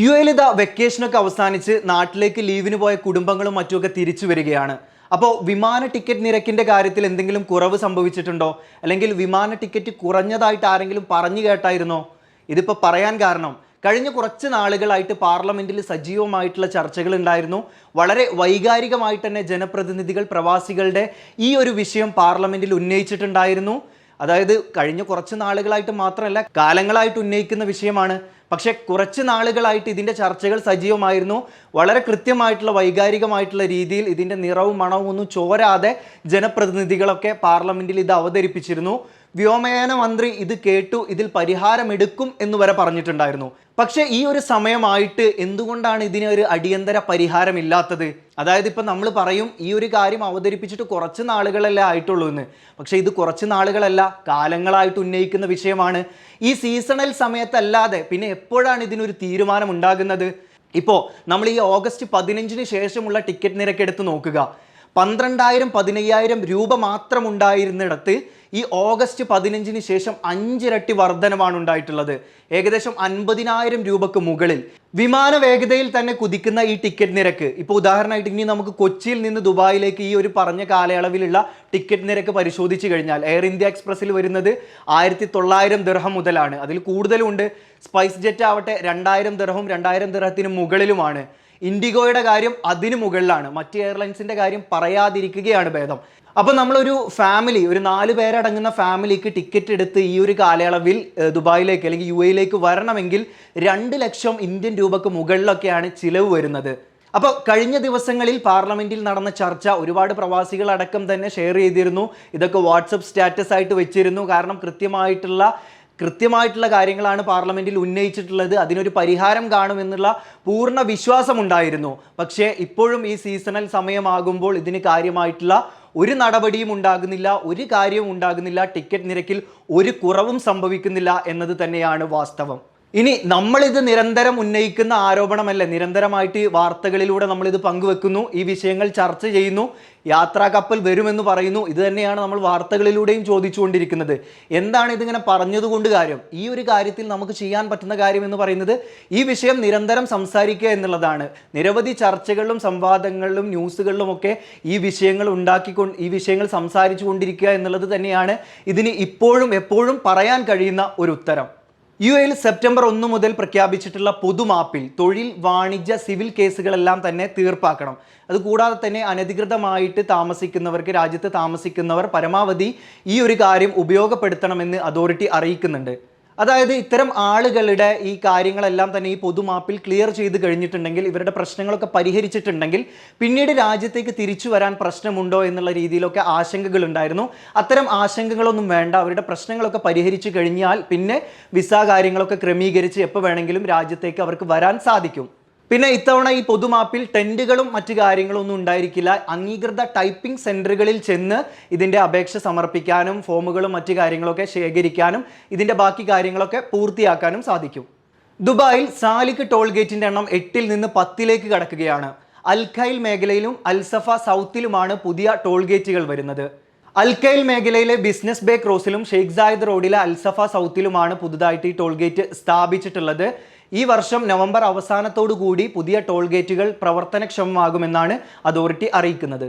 U എയിൽ ഇതാ വെക്കേഷനൊക്കെ അവസാനിച്ച് നാട്ടിലേക്ക് ലീവിന് പോയ കുടുംബങ്ങളും മറ്റുമൊക്കെ തിരിച്ചു വരികയാണ്. അപ്പോൾ വിമാന ടിക്കറ്റ് നിരക്കിന്റെ കാര്യത്തിൽ എന്തെങ്കിലും കുറവ് സംഭവിച്ചിട്ടുണ്ടോ? അല്ലെങ്കിൽ വിമാന ടിക്കറ്റ് കുറഞ്ഞതായിട്ട് ആരെങ്കിലും പറഞ്ഞു കേട്ടായിരുന്നോ? ഇതിപ്പോൾ പറയാൻ കാരണം കഴിഞ്ഞ കുറച്ച് നാളുകളായിട്ട് പാർലമെന്റിൽ സജീവമായിട്ടുള്ള ചർച്ചകൾ ഉണ്ടായിരുന്നു. വളരെ വൈകാരികമായിട്ട് തന്നെ ജനപ്രതിനിധികൾ പ്രവാസികളുടെ ഈ ഒരു വിഷയം പാർലമെന്റിൽ ഉന്നയിച്ചിട്ടുണ്ടായിരുന്നു. അതായത് കഴിഞ്ഞ കുറച്ച് നാളുകളായിട്ട് മാത്രമല്ല കാലങ്ങളായിട്ട് ഉന്നയിക്കുന്ന വിഷയമാണ്. പക്ഷേ കുറച്ച് നാളുകളായിട്ട് ഇതിന്റെ ചർച്ചകൾ സജീവമായിരുന്നു. വളരെ കൃത്യമായിട്ടുള്ള വൈകാരികമായിട്ടുള്ള രീതിയിൽ ഇതിന്റെ നിറവും മണവും ഒന്നും ചോരാതെ ജനപ്രതിനിധികളൊക്കെ പാർലമെന്റിൽ ഇത് അവതരിപ്പിച്ചിരുന്നു. വ്യോമയാന മന്ത്രി ഇത് കേട്ടു ഇതിൽ പരിഹാരമെടുക്കും എന്ന് വരെ പറഞ്ഞിട്ടുണ്ടായിരുന്നു. പക്ഷെ ഈ ഒരു സമയമായിട്ട് എന്തുകൊണ്ടാണ് ഇതിന് ഒരു അടിയന്തര പരിഹാരമില്ലാത്തത്? അതായത് ഇപ്പം നമ്മൾ പറയും ഈ ഒരു കാര്യം അവതരിപ്പിച്ചിട്ട് കുറച്ച് നാളുകളല്ലേ ആയിട്ടുള്ളൂ എന്ന്. പക്ഷേ ഇത് കുറച്ച് നാളുകളല്ല കാലങ്ങളായിട്ട് ഉന്നയിക്കുന്ന വിഷയമാണ്. ഈ സീസണൽ സമയത്തല്ലാതെ പിന്നെ എപ്പോഴാണ് ഇതിനൊരു തീരുമാനം ഉണ്ടാകുന്നത് ഇപ്പോൾ നമ്മൾ ഈ ഓഗസ്റ്റ് പതിനഞ്ചിന് ശേഷമുള്ള ടിക്കറ്റ് നിരക്ക് എടുത്ത് നോക്കുക. പന്ത്രണ്ടായിരം പതിനയ്യായിരം രൂപ മാത്രം ഉണ്ടായിരുന്നിടത്ത് ഈ ഓഗസ്റ്റ് പതിനഞ്ചിന് ശേഷം അഞ്ചിരട്ടി വർധനമാണ് ഉണ്ടായിട്ടുള്ളത്. ഏകദേശം അൻപതിനായിരം രൂപക്ക് മുകളിൽ. വിമാന വേഗതയിൽ തന്നെ കുതിക്കുന്ന ഈ ടിക്കറ്റ് നിരക്ക്. ഇപ്പോൾ ഉദാഹരണമായിട്ട് ഇനി നമുക്ക് കൊച്ചിയിൽ നിന്ന് ദുബായിലേക്ക് ഈ ഒരു പറഞ്ഞ കാലയളവിലുള്ള ടിക്കറ്റ് നിരക്ക് പരിശോധിച്ച് കഴിഞ്ഞാൽ എയർ ഇന്ത്യ എക്സ്പ്രസ്സിൽ വരുന്നത് ആയിരത്തി തൊള്ളായിരം ദർഹം മുതലാണ്. അതിൽ കൂടുതലുണ്ട്. സ്പൈസ് ജെറ്റ് ആവട്ടെ രണ്ടായിരം ദർഹവും രണ്ടായിരം ദർഹത്തിന് മുകളിലുമാണ്. ഇൻഡിഗോയുടെ കാര്യം അതിന് മുകളിലാണ്. മറ്റ് എയർലൈൻസിന്റെ കാര്യം പറയാതിരിക്കുകയാണ് ഭേദം. അപ്പോൾ നമ്മളൊരു ഫാമിലി ഒരു നാല് പേരടങ്ങുന്ന ഫാമിലിക്ക് ടിക്കറ്റ് എടുത്ത് ഈ ഒരു കാലയളവിൽ ദുബായിലേക്ക് അല്ലെങ്കിൽ യു എയിലേക്ക് വരണമെങ്കിൽ രണ്ട് ലക്ഷം ഇന്ത്യൻ രൂപക്ക് മുകളിലൊക്കെയാണ് ചിലവ് വരുന്നത്. അപ്പോൾ കഴിഞ്ഞ ദിവസങ്ങളിൽ പാർലമെന്റിൽ നടന്ന ചർച്ച ഒരുപാട് പ്രവാസികൾ അടക്കം തന്നെ ഷെയർ ചെയ്തിരുന്നു. ഇതൊക്കെ വാട്സപ്പ് സ്റ്റാറ്റസ് ആയിട്ട് വെച്ചിരുന്നു. കാരണം കൃത്യമായിട്ടുള്ള കൃത്യമായിട്ടുള്ള കാര്യങ്ങളാണ് പാർലമെന്റിൽ ഉന്നയിച്ചിട്ടുള്ളത്. അതിനൊരു പരിഹാരം കാണുമെന്നുള്ള പൂർണ വിശ്വാസമുണ്ടായിരുന്നു. പക്ഷേ ഇപ്പോഴും ഈ സീസണൽ സമയമാകുമ്പോൾ ഇതിന് കാര്യമായിട്ടുള്ള ഒരു നടപടിയും ഉണ്ടാകുന്നില്ല ഒരു കാര്യവും ഉണ്ടാകുന്നില്ല. ടിക്കറ്റ് നിരക്കിൽ ഒരു കുറവും സംഭവിക്കുന്നില്ല എന്നത് തന്നെയാണ് വാസ്തവം. ഇനി നമ്മളിത് നിരന്തരം ഉന്നയിക്കുന്ന ആരോപണമല്ല? നിരന്തരമായിട്ട് വാർത്തകളിലൂടെ നമ്മളിത് പങ്കുവെക്കുന്നു. ഈ വിഷയങ്ങൾ ചർച്ച ചെയ്യുന്നു. യാത്രാ കപ്പൽ വരുമെന്ന് പറയുന്നു. ഇത് തന്നെയാണ് നമ്മൾ വാർത്തകളിലൂടെയും ചോദിച്ചുകൊണ്ടിരിക്കുന്നത്. എന്താണ് ഇതിങ്ങനെ പറഞ്ഞതുകൊണ്ട് കാര്യം? ഈ ഒരു കാര്യത്തിൽ നമുക്ക് ചെയ്യാൻ പറ്റുന്ന കാര്യം എന്ന് പറയുന്നത് ഈ വിഷയം നിരന്തരം സംസാരിക്കുക എന്നുള്ളതാണ്. നിരവധി ചർച്ചകളിലും സംവാദങ്ങളിലും ന്യൂസുകളിലും ഒക്കെ ഈ വിഷയങ്ങൾ ഉണ്ടാക്കിക്കൊണ്ട് ഈ വിഷയങ്ങൾ സംസാരിച്ചു കൊണ്ടിരിക്കുക എന്നുള്ളത് തന്നെയാണ് ഇതിന് ഇപ്പോഴും എപ്പോഴും പറയാൻ കഴിയുന്ന ഒരു ഉത്തരം. യു എയിൽ സെപ്റ്റംബർ ഒന്ന് മുതൽ പ്രഖ്യാപിച്ചിട്ടുള്ള പൊതുമാപ്പിൽ തൊഴിൽ വാണിജ്യ സിവിൽ കേസുകളെല്ലാം തന്നെ തീർപ്പാക്കണം. അതുകൂടാതെ തന്നെ അനധികൃതമായിട്ട് താമസിക്കുന്നവർക്ക് രാജ്യത്ത് താമസിക്കുന്നവർ പരമാവധി ഈ ഒരു കാര്യം ഉപയോഗപ്പെടുത്തണമെന്ന് അതോറിറ്റി അറിയിക്കുന്നുണ്ട്. അതായത് ഇത്തരം ആളുകളുടെ ഈ കാര്യങ്ങളെല്ലാം തന്നെ ഈ പൊതുമാപ്പിൽ ക്ലിയർ ചെയ്ത് കഴിഞ്ഞിട്ടുണ്ടെങ്കിൽ ഇവരുടെ പ്രശ്നങ്ങളൊക്കെ പരിഹരിച്ചിട്ടുണ്ടെങ്കിൽ പിന്നീട് രാജ്യത്തേക്ക് തിരിച്ചു വരാൻ പ്രശ്നമുണ്ടോ എന്നുള്ള രീതിയിലൊക്കെ ആശങ്കകൾ ഉണ്ടായിരുന്നു അത്തരം ആശങ്കകളൊന്നും വേണ്ട. അവരുടെ പ്രശ്നങ്ങളൊക്കെ പരിഹരിച്ചു കഴിഞ്ഞാൽ പിന്നെ വിസ കാര്യങ്ങളൊക്കെ ക്രമീകരിച്ച് എപ്പോൾ വേണമെങ്കിലും രാജ്യത്തേക്ക് അവർക്ക് വരാൻ സാധിക്കും. പിന്നെ ഇത്തവണ ഈ പൊതുമാപ്പിൽ ടെന്റുകളും മറ്റു കാര്യങ്ങളും ഒന്നും ഉണ്ടായിരിക്കില്ല. അംഗീകൃത ടൈപ്പിംഗ് സെന്ററുകളിൽ ചെന്ന് ഇതിന്റെ അപേക്ഷ സമർപ്പിക്കാനും ഫോമുകളും മറ്റു കാര്യങ്ങളൊക്കെ ശേഖരിക്കാനും ഇതിന്റെ ബാക്കി കാര്യങ്ങളൊക്കെ പൂർത്തിയാക്കാനും സാധിക്കും. ദുബായിൽ സാലിക്ക് ടോൾ ഗേറ്റിന്റെ എണ്ണം എട്ടിൽ നിന്ന് പത്തിലേക്ക് കടക്കുകയാണ്. അൽഖൈൽ മേഖലയിലും അൽസഫ സൗത്തിലുമാണ് പുതിയ ടോൾ ഗേറ്റുകൾ വരുന്നത്. അൽക്കൈൽ മേഖലയിലെ ബിസിനസ് ബേ ക്രോസിലും ഷെയ്ഖ് സായിദ് റോഡിലെ അൽസഫ സൗത്തിലുമാണ് പുതുതായിട്ട് ഈ ടോൾ ഗേറ്റ് സ്ഥാപിച്ചിട്ടുള്ളത്. ഈ വർഷം നവംബർ അവസാനത്തോടു കൂടി പുതിയ ടോൾ ഗേറ്റുകൾ പ്രവർത്തനക്ഷമമാകുമെന്നാണ് അതോറിറ്റി അറിയിക്കുന്നത്.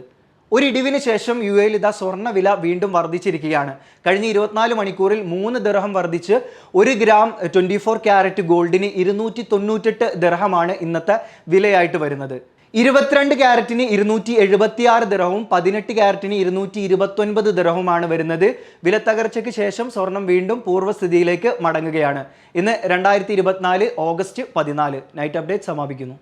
ഒരു ഇടിവിന് ശേഷം യു എയിൽ ഇതാ സ്വർണവില വീണ്ടും വർദ്ധിച്ചിരിക്കുകയാണ്. കഴിഞ്ഞ ഇരുപത്തിനാല് മണിക്കൂറിൽ മൂന്ന് ദർഹം വർദ്ധിച്ച് ഒരു ഗ്രാം ട്വന്റി ഫോർ ക്യാരറ്റ് ഗോൾഡിന് ഇരുന്നൂറ്റി തൊണ്ണൂറ്റെട്ട് ദർഹമാണ് ഇന്നത്തെ വിലയായിട്ട് വരുന്നത്. ഇരുപത്തിരണ്ട് ക്യാരറ്റിന് ഇരുന്നൂറ്റി എഴുപത്തി ആറ് ദിറഹവും പതിനെട്ട് ക്യാരറ്റിന് ഇരുന്നൂറ്റി ഇരുപത്തൊൻപത് ദിറഹവുമാണ് വരുന്നത്. വിലത്തകർച്ചയ്ക്ക് ശേഷം സ്വർണം വീണ്ടും പൂർവസ്ഥിതിയിലേക്ക് മടങ്ങുകയാണ്. ഇന്ന് രണ്ടായിരത്തി ഇരുപത്തിനാല് ഓഗസ്റ്റ് പതിനാല്. നൈറ്റ് അപ്ഡേറ്റ് സമാപിക്കുന്നു.